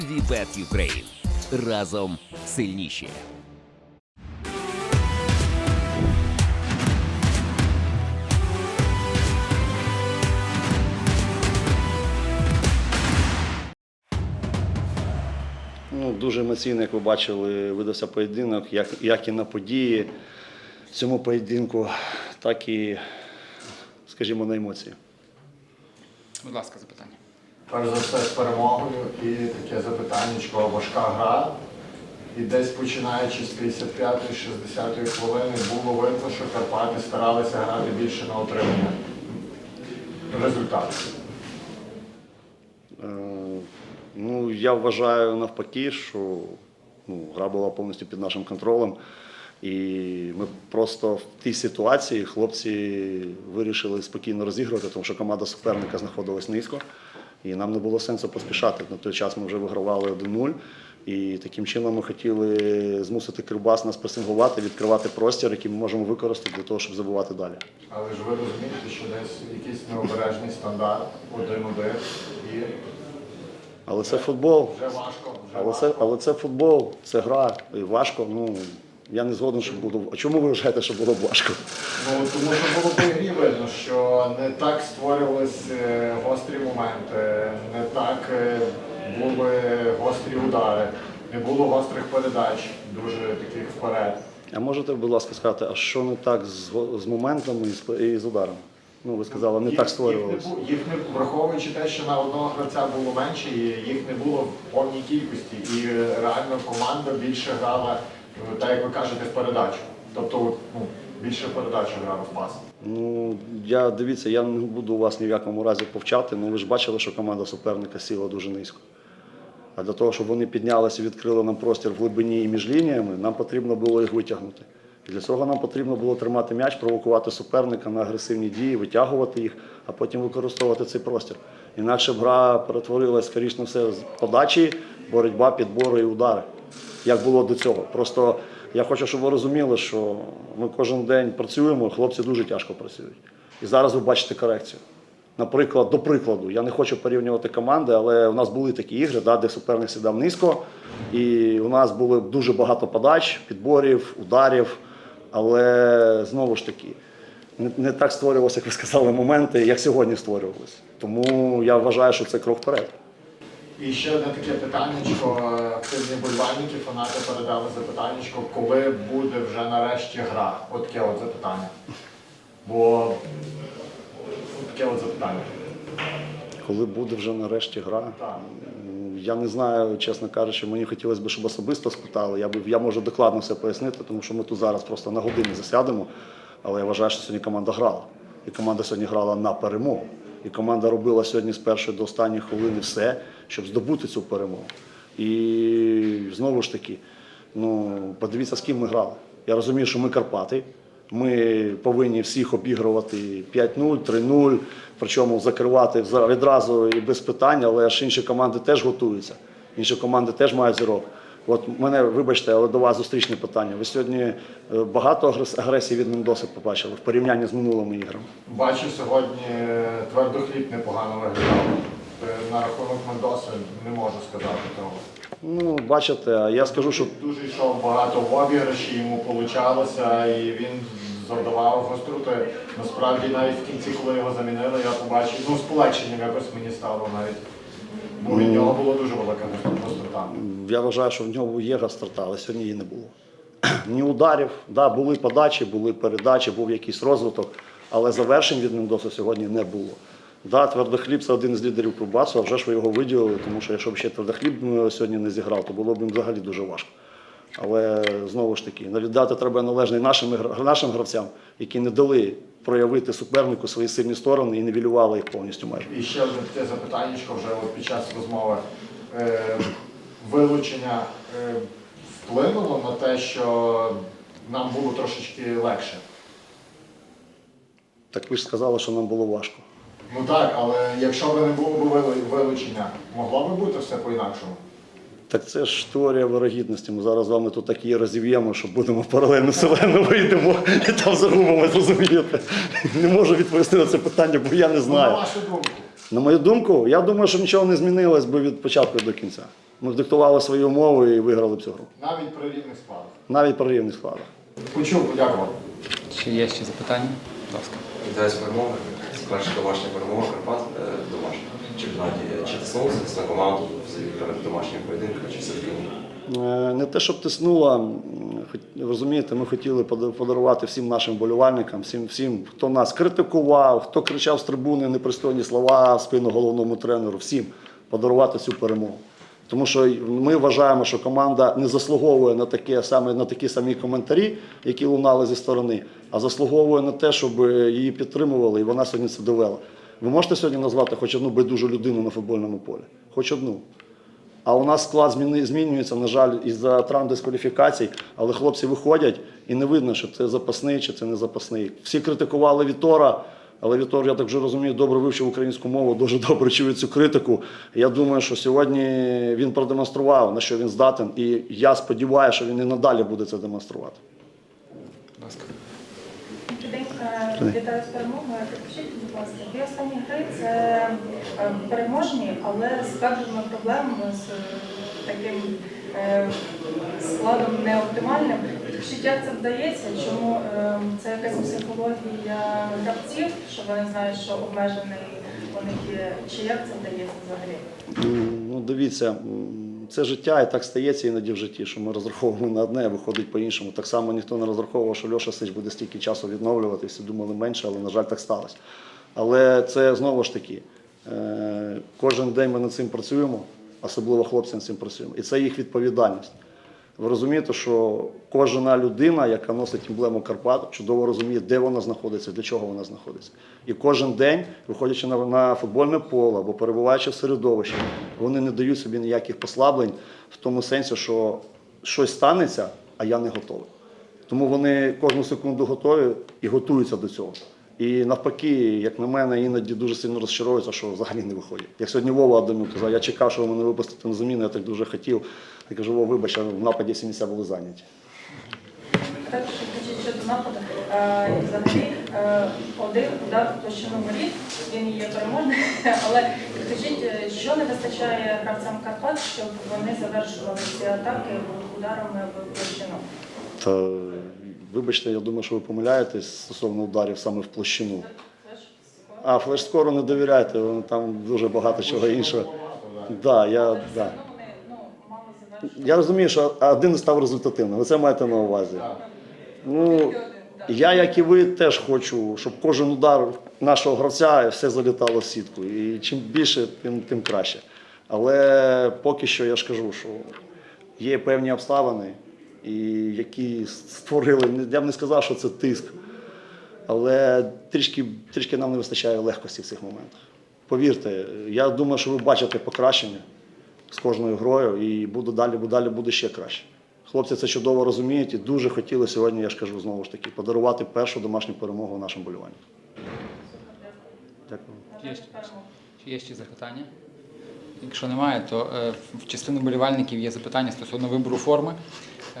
Вібет Юкрейн. Разом сильніші. Ну, дуже емоційно, як ви бачили, видався поєдинок, як, як і на події в цьому поєдинку, так і, скажімо, на емоції. Будь ласка, запитання. Перш за все з перемогою і таке запитаннячко, важка гра. І десь починаючи з 55-60 хвилини було видно, що Карпати старалися грати більше на отримання результату. Е, ну, я вважаю навпаки, що ну, гра була повністю під нашим контролем. І ми просто в тій ситуації хлопці вирішили спокійно розігрувати, тому що команда суперника знаходилась низько. І нам не було сенсу поспішати. На той час ми вже вигравали 1-0. І таким чином ми хотіли змусити Кривбас нас пресингувати, відкривати простір, який ми можемо використати для того, щоб забувати далі. Але ж ви розумієте, що десь якийсь необережний стандарт, один-один, і Але це футбол. вже важко. Вже Але важко. це, але це футбол, це гра, і важко. Ну я не згоден, що було. А чому ви вважаєте, що було б важко? Ну, тому що було по видно, що не так створювались е, гострі моменти, не так е, були гострі удари, не було гострих передач, дуже таких вперед. А можете, будь ласка, сказати, а що не так з, з моментами і з, ударом? Ну, ви сказали, не Їх- так створювалося. Їх не, їх не враховуючи те, що на одного гравця було менше, і їх не було в повній кількості. І е, реально команда більше грала, так як ви кажете, в передачу. Тобто ну, більше в передачу грала в пас. Ну, я дивіться, я не буду вас ні в якому разі повчати, але ви ж бачили, що команда суперника сіла дуже низько. А для того, щоб вони піднялися і відкрили нам простір в глибині і між лініями, нам потрібно було їх витягнути. Для цього нам потрібно було тримати м'яч, провокувати суперника на агресивні дії, витягувати їх, а потім використовувати цей простір. Інакше б гра перетворилась, скоріш на все, з подачі, боротьба, підбори і удари. Як було до цього. Просто я хочу, щоб ви розуміли, що ми кожен день працюємо, хлопці дуже тяжко працюють. І зараз ви бачите корекцію. Наприклад, до прикладу, я не хочу порівнювати команди, але у нас були такі ігри, да, де суперник сідав низько, і у нас було дуже багато подач, підборів, ударів. Але знову ж таки, не, так створювалося, як ви сказали, моменти, як сьогодні створювалися. Тому я вважаю, що це крок вперед. І ще одне таке питаннячко. Активні болівальники, фанати передали запитаннячко, коли буде вже нарешті гра? От таке от запитання. Бо от таке от запитання. Коли буде вже нарешті гра, Так. я не знаю, чесно кажучи, мені хотілося б, щоб особисто спитали. Я, б, я можу докладно все пояснити, тому що ми тут зараз просто на години засядемо. Але я вважаю, що сьогодні команда грала. І команда сьогодні грала на перемогу. І команда робила сьогодні з першої до останньої хвилини все, щоб здобути цю перемогу. І знову ж таки, ну, подивіться, з ким ми грали. Я розумію, що ми Карпати. Ми повинні всіх обігрувати 5-0, 3-0, причому закривати відразу і без питань, але ж інші команди теж готуються. Інші команди теж мають зірок. От мене, вибачте, але до вас зустрічне питання. Ви сьогодні е, багато агресії від Мендоси побачили в порівнянні з минулими іграми. Бачу сьогодні твердохліб непогано виглядав. Е, На рахунок Мендоси не можу сказати того. Ну, бачите, я скажу, що Дуже йшов багато в обіграші, йому получалося, і він завдавав гострути. Насправді навіть в кінці, коли його замінили, я побачив, ну з полегшенням якось мені стало навіть. Бо від нього було дуже велика гастрота. я вважаю, що в нього є гастрота, але сьогодні її не було. Ні ударів, да, були подачі, були передачі, був якийсь розвиток, але завершень від Мендоса сьогодні не було. Да, твердохліб це один з лідерів Кубасу, а вже ж ви його виділили, тому що якщо б ще твердохліб е, сьогодні не зіграв, то було б їм взагалі дуже важко. Але знову ж таки, віддати треба належний нашим, нашим гравцям, які не дали проявити супернику свої сильні сторони і нівелювали їх повністю майже. І ще одне таке запитання вже от під час розмови. Е, вилучення е, вплинуло на те, що нам було трошечки легше. Так ви ж сказали, що нам було важко. Ну так, але якщо б не було б вилучення, могло б бути все по-інакшому. Так це ж теорія вирогідності. Ми зараз з вами тут такі розів'ємо, що будемо в паралельну вселену вийдемо і там загубимо, зрозумієте. Не можу відповісти на це питання, бо я не Ну, на знаю. вашу думку. На мою думку, я думаю, що нічого не змінилось би від початку до кінця. Ми диктували свої умови і виграли б цю гру. Навіть при рівних складах. Навіть при рівних складах. Почув, подякував. Чи є ще запитання? Будь ласка. Вітаю з перемогою. Це перша домашня перемога Карпат е, в домашньому чемпіонаті. Чи тиснулося на команду взагалі перед домашнім чи все-таки? Е, Не те, щоб тиснула, розумієте, ми хотіли подарувати всім нашим болівальникам, всім, всім, хто нас критикував, хто кричав з трибуни непристойні слова в спину головному тренеру, всім подарувати цю перемогу. Тому що ми вважаємо, що команда не заслуговує на таке саме на такі самі коментарі, які лунали зі сторони, а заслуговує на те, щоб її підтримували, і вона сьогодні це довела. Ви можете сьогодні назвати хоч одну байдужу людину на футбольному полі? Хоч одну. А у нас склад змінюється, на жаль, із-за травм дискваліфікацій, але хлопці виходять і не видно, що це запасний чи це не запасний. Всі критикували Вітора, але Вітор, я так вже розумію, добре вивчив українську мову, дуже добре чує цю критику. Я думаю, що сьогодні він продемонстрував, на що він здатен, і я сподіваюся, що він і надалі буде це демонструвати. День вітаю з перемогою. Підкажіть, будь ласка, дві останні гри це е, переможні, але з певними проблемами, з е, таким е, складом неоптимальним. Підкажіть, як це вдається? Чому е, це якась психологія гравців, що вони знають, що обмежений у них є, чи як це вдається взагалі? Ну, дивіться, це життя і так стається іноді в житті, що ми розраховуємо на одне, а виходить по-іншому. Так само ніхто не розраховував, що Льоша Сич буде стільки часу відновлювати, всі думали менше, але, на жаль, так сталося. Але це знову ж таки, е, кожен день ми над цим працюємо, особливо хлопці над цим працюємо. І це їх відповідальність. Ви розумієте, що кожна людина, яка носить емблему Карпат, чудово розуміє, де вона знаходиться, для чого вона знаходиться. І кожен день, виходячи на, на футбольне поле або перебуваючи в середовищі, вони не дають собі ніяких послаблень в тому сенсі, що щось станеться, а я не готовий. Тому вони кожну секунду готові і готуються до цього. І навпаки, як на мене, іноді дуже сильно розчаровуються, що взагалі не виходять. Як сьогодні Вова Адамюк казав, я чекав, що ви мене випустите на заміну, я так дуже хотів. Я кажу, Вова, вибач, а в нападі всі місця були зайняті. Так, підкажіть щодо нападу. Е, взагалі, е, один удар в площину воріт, він є переможний, але підкажіть, е, що не вистачає гравцям Карпат, щоб вони завершували ці атаки ударами в площину? Та вибачте, я думаю, що ви помиляєтесь стосовно ударів саме в площину. А флеш-скору не довіряйте, воно там дуже багато чого іншого. Да, я, да. ну, я розумію, що один став результативним, ви це маєте на увазі. Ну, я, як і ви, теж хочу, щоб кожен удар нашого гравця все залітало в сітку. І чим більше, тим, тим краще. Але поки що я ж кажу, що є певні обставини, і які створили, я б не сказав, що це тиск, але трішки, трішки нам не вистачає легкості в цих моментах. Повірте, я думаю, що ви бачите покращення з кожною грою, і буде далі, буде далі буде ще краще. Хлопці це чудово розуміють і дуже хотіли сьогодні, я ж кажу знову ж таки, подарувати першу домашню перемогу нашим боліванням. Дякую. Є, ще- чи є ще запитання? Якщо немає, то е, в частини болівальників є запитання стосовно вибору форми.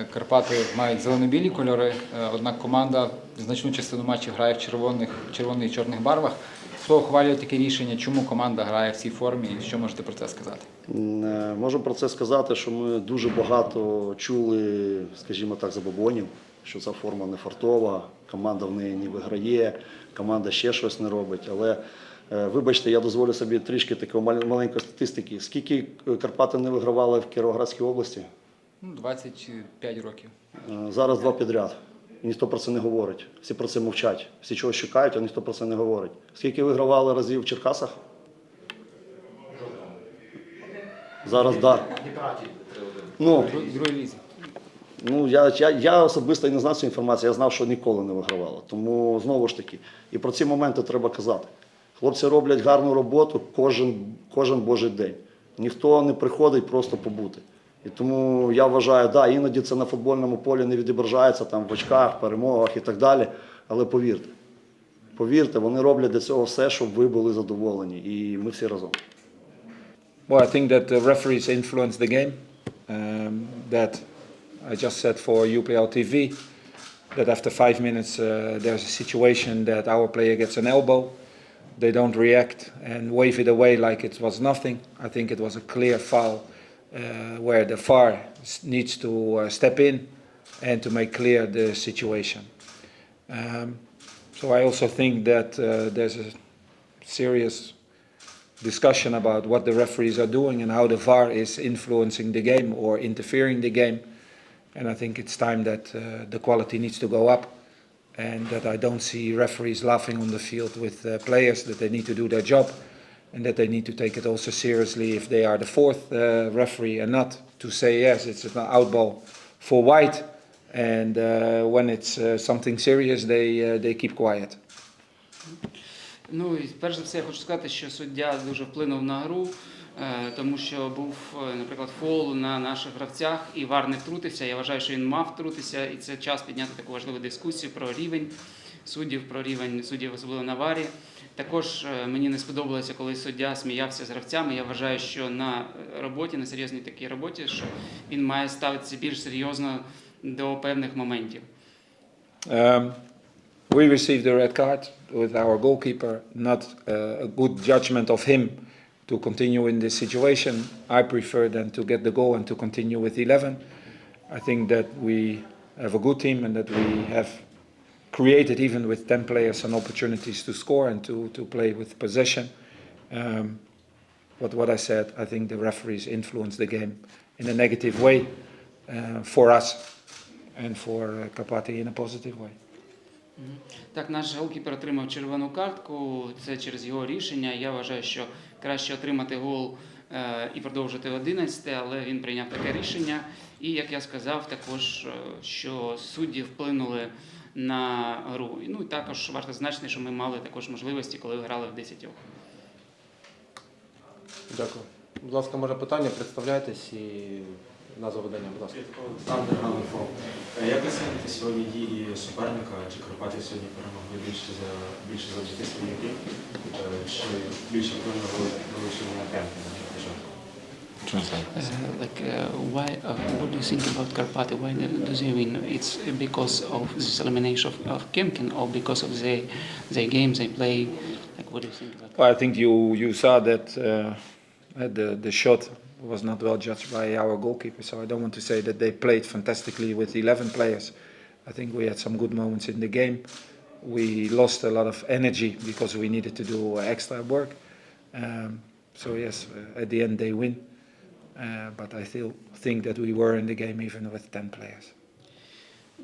Е, Карпати мають зелено-білі кольори, е, однак команда значну частину матчів грає в червоних, червоних і чорних барвах. Хто ухвалює таке рішення? Чому команда грає в цій формі і що можете про це сказати? Е, Можу про це сказати, що ми дуже багато чули, скажімо так, забобонів, що ця форма не фартова, команда в неї не виграє, команда ще щось не робить. Але вибачте, я дозволю собі трішки такої маленької статистики. Скільки Карпати не вигравали в Кіровоградській області? Ну, 25 років. Е, Зараз два підряд. І ніхто про це не говорить. Всі про це мовчать. Всі чогось чекають, а ніхто про це не говорить. Скільки вигравали разів в Черкасах? Зараз так. Ну. Ну, я, я, я особисто і не знав цю інформацію, я знав, що ніколи не вигравала. Тому знову ж таки, і про ці моменти треба казати. Хлопці роблять гарну роботу кожен, кожен божий день. Ніхто не приходить просто побути. І тому я вважаю, да, іноді це на футбольному полі не відображається там в очках, перемогах і так далі. Але повірте, повірте, вони роблять для цього все, щоб ви були задоволені. І ми всі разом. Well, I think that the referees influence the game. Um, that I just said for UPL TV that after five minutes uh, there's a situation that our player gets an elbow. They don't react and wave it away like it was nothing. I think it was a clear foul uh, where the VAR s- needs to uh, step in and to make clear the situation. Um, so I also think that uh, there's a serious discussion about what the referees are doing and how the VAR is influencing the game or interfering the game. And I think it's time that uh, the quality needs to go up and that I don't see referees laughing on the field with uh, players, that they need to do their job and that they need to take it also seriously if they are the fourth uh, referee and not to say, yes, it's an outball for white. And uh, when it's uh, something serious, they, uh, they keep quiet. Ну і перш за все, я хочу сказати, що суддя дуже вплинув на гру, е, тому що був, е, наприклад, фол на наших гравцях, і вар не втрутився. Я вважаю, що він мав втрутитися, і це час підняти таку важливу дискусію про рівень суддів, про рівень суддів, особливо на варі. Також е, мені не сподобалося, коли суддя сміявся з гравцями. Я вважаю, що на роботі, на серйозній такій роботі, що він має ставитися більш серйозно до певних моментів. Um, we received a red card with our goalkeeper, not uh, a good judgment of him to continue in this situation. I prefer than to get the goal and to continue with 11. I think that we have a good team and that we have created, even with 10 players, some opportunities to score and to, to play with possession. Um, but what I said, I think the referees influence the game in a negative way uh, for us and for uh, Kapati in a positive way. Так, наш голкіпер отримав червону картку. Це через його рішення. Я вважаю, що краще отримати гол е, і продовжити 11, але він прийняв таке рішення. І як я сказав, також е, що судді вплинули на гру. Ну і також варто зазначити, що ми мали також можливості, коли грали в 10. Дякую. Будь ласка, може питання, представляйтесь і назва видання, будь ласка. Олександр Галифов. Е, Як оцінити сьогодні дії суперника? Чи Карпати сьогодні перемогли більше за більше завдяки своїй грі? Е, Чи більше вилучення на questions uh, like like, why? Uh, what do you think about Carpathia? Why do they win? It's because of this elimination of, of Kemkin, or because of the the game they play? Like, what do you think about? Well, I think you you saw that the the shot was not well judged by our goalkeeper. So I don't want to say that they played fantastically with 11 players. I think we had some good moments in the game. We lost a lot of energy because we needed to do extra work. Um, so yes, at the end they win. Uh, but I still think that we were in the game even with 10 players.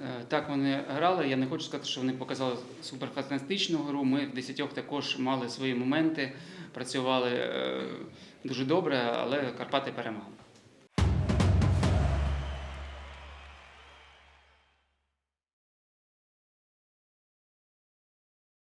Е, Так, вони грали. Я не хочу сказати, що вони показали суперфантастичну гру. Ми в десятьох також мали свої моменти, працювали е, дуже добре, але Карпати перемогли.